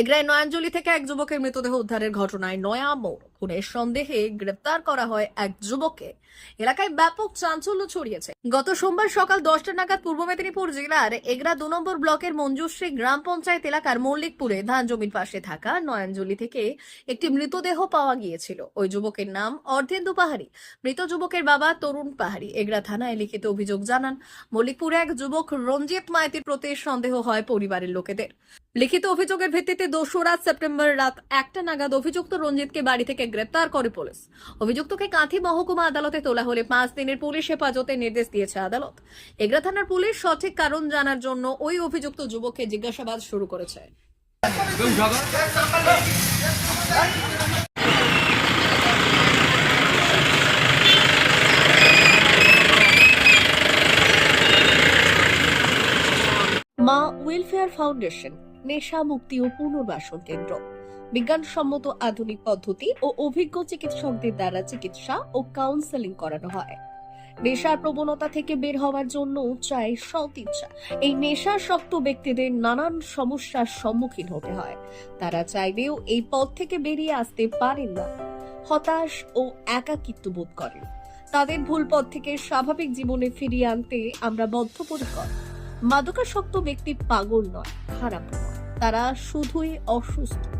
এগ্রায় নয়াঞ্জলি থেকে এক যুবকের মৃতদেহ উদ্ধারের ঘটনায় নয়া মোড়। খুনের সন্দেহে গ্রেপ্তার করা হয় এক যুবককে। এলাকায় ব্যাপক চাঞ্চল্য ছড়িয়েছে। গত সোমবার সকাল দশটা নাগাদ পূর্ব মেদিনীপুর জেলার এগরা দু নম্বর ব্লকের মঞ্জুশ্রী গ্রাম পঞ্চায়েত এলাকার মল্লিকপুরে ধান জমির পাশে থাকা নয়াঞ্জলি থেকে একটি মৃতদেহ পাওয়া গিয়েছিল। ওই যুবকের নাম অর্ধেন্দু পাহাড়ি। মৃত যুবকের বাবা তরুণ পাহাড়ি। এগরা থানায় লিখিত অভিযোগ জানান, মল্লিকপুরে এক যুবক রঞ্জিত মাইতির প্রতি সন্দেহ হয় পরিবারের লোকেদের। লিখিত অভিযোগের ভিত্তিতে দোসরা সেপ্টেম্বর রাত একটা নাগাদ অভিযুক্ত রঞ্জিতকে বাড়ি থেকে গ্রেপ্তার করে পুলিশ। অভিযুক্তকে কাঁথি মহকুমা আদালতে তোলা হলে পাঁচ দিনের পুলিশ হেফাজতে নির্দেশ দিয়েছে আদালত। এগরা থানার পুলিশ সঠিক কারণ জানার জন্য ওই অভিযুক্ত যুবককে জিজ্ঞাসাবাদ শুরু করেছে। মা ওয়েলফেয়ার ফাউন্ডেশন, নেশা মুক্তি ও পুনর্বাসন কেন্দ্র। বিজ্ঞানসম্মত আধুনিক পদ্ধতি ও অভিজ্ঞ চিকিৎসকদের দ্বারা চিকিৎসা ও কাউন্সেলিং করানো হয়। নেশার প্রবণতা থেকে বের হওয়ার জন্য চাই সৎ ইচ্ছা। এই নেশাসক্ত ব্যক্তিদের নানান সমস্যার সম্মুখীন হতে হয়। তারা চাইলেও এই পথ থেকে বেরিয়ে আসতে পারেন না। হতাশ ও একাকিত্ব বোধ করেন। তাদের ভুল পথ থেকে স্বাভাবিক জীবনে ফিরিয়ে আনতে আমরা বদ্ধপরিকর। মাদকাসক্ত ব্যক্তি পাগল নয়, খারাপ নয়। তারা শুধুই অসুস্থ।